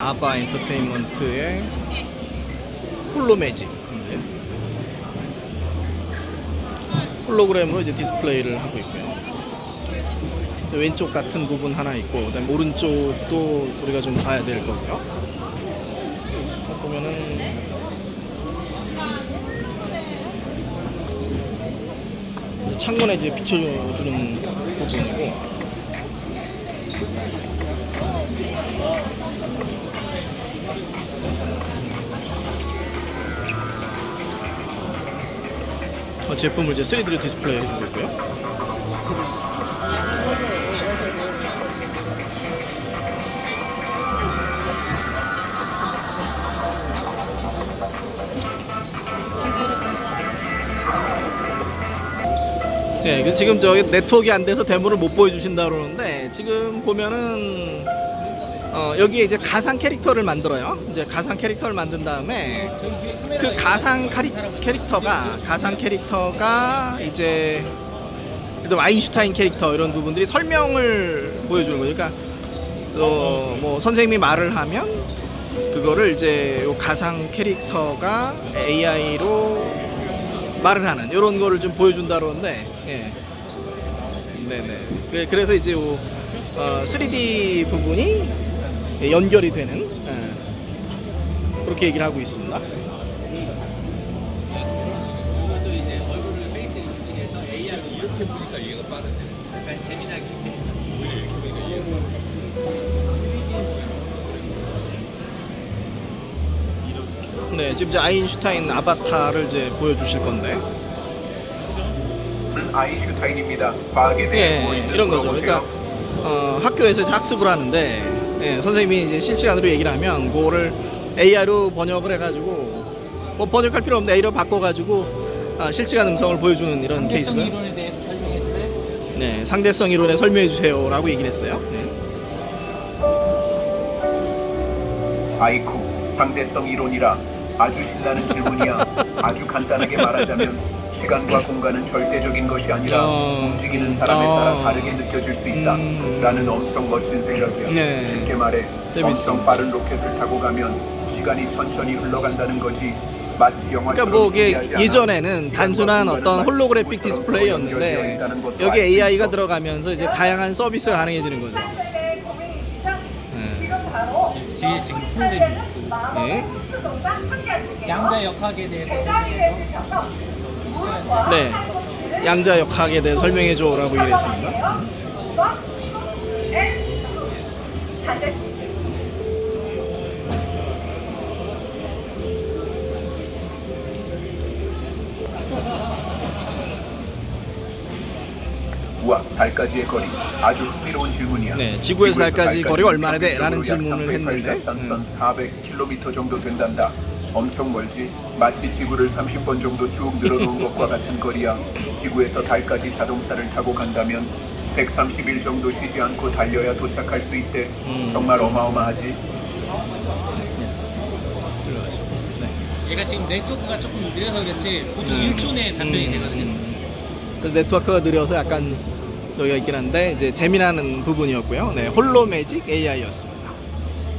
아바 엔터테인먼트의 홀로 매직 네. 홀로그램으로 이제 디스플레이를 하고 있고요. 왼쪽 같은 부분 하나 있고 그다음 오른쪽도 우리가 좀 봐야 될 거고요. 보면은 창문에 이제 비춰주는 부분이고 제품을 이제 3D로 디스플레이 해주고 있고요. 네, 그 지금 저기 네트워크가 안 돼서 데모를 못 보여주신다 그러는데 지금 보면은 어, 여기에 이제 가상 캐릭터를 만들어요. 이제 가상 캐릭터를 만든 다음에 그 가상 카리, 캐릭터가 가상 캐릭터가 이제 아인슈타인 캐릭터 이런 부분들이 설명을 보여주는 거죠. 그러니까 어, 뭐 선생님이 말을 하면 그거를 이제 요 가상 캐릭터가 AI로 말을 하는 이런 거를 좀 보여준다 그러는데 예. 네네 그래- 그래서 이제 요, 어, 3D 부분이 연결이 되는 예. 그렇게 얘기를 하고 있습니다 보니까 이해가. 약간 재미나게 오히려 이렇게 보니까 이해가 네 지금 이제 아인슈타인 아바타를 이제 보여주실 건데 아인슈타인입니다. 과학에 대해 예, 무엇이든 이런 거죠. 물어보세요. 그러니까 어, 학교에서 이제 학습을 하는데 예, 선생님이 이제 실시간으로 얘기를 하면 그거를 AI로 번역을 해가지고 뭐 번역할 필요 없는데 A로 바꿔가지고 아, 실시간 음성을 보여주는 이런 상대성 케이스가 이론에 대해서 설명해 줄래? 네, 상대성 이론에 설명해 주세요라고 얘기를 했어요. 네. 아이쿠 상대성 이론이라 아주 신나는 질문이야. 아주 간단하게 말하자면 시간과 공간은 절대적인 것이 아니라 어. 움직이는 사람에 어. 따라 다르게 느껴질 수 있다. 음. 라는 엄청 멋진 생각이야. 네. 쉽게 말해 재밌어. 엄청 빠른 로켓을 타고 가면 시간이 천천히 흘러간다는 거지. 마치 영화처럼 그러니까 뭐 이게. 예전에는 단순한 공간은 어떤 마치 홀로그래픽 연결되어 디스플레이였는데 있다는 것도 여기 알수 AI가 있어. 들어가면서 이제 다양한 서비스가 가능해지는 거죠. 네. 뒤에 지금 프로그램이 있어. 네. 양자 역학에 대해서 설명해줘. 네. 양자 역학에 대해 설명해 줘라고 했습니다. 우와 달까지의 거리 아주 흥미로운 질문이야. 네, 지구에서 달까지 거리가 얼마나 돼? 라는 질문을 했는데, 400km 정도 된단다. 엄청 멀지? 마치 지구를 30번 정도 쭉 늘어놓은 것과 같은 거리야. 지구에서 달까지 자동차를 타고 간다면 130일 정도 쉬지 않고 달려야 도착할 수 있대. 음. 정말 어마어마하지? 들어가죠. 네. 얘가 지금 네트워크가 조금 느려서 그렇지 보통 음. 1초 내에 답변이 음, 되거든요. 음. 그래서 네트워크가 느려서 약간 여기가 있긴 한데 이제 재미나는 부분이었고요. 네, 홀로 매직 AI였습니다.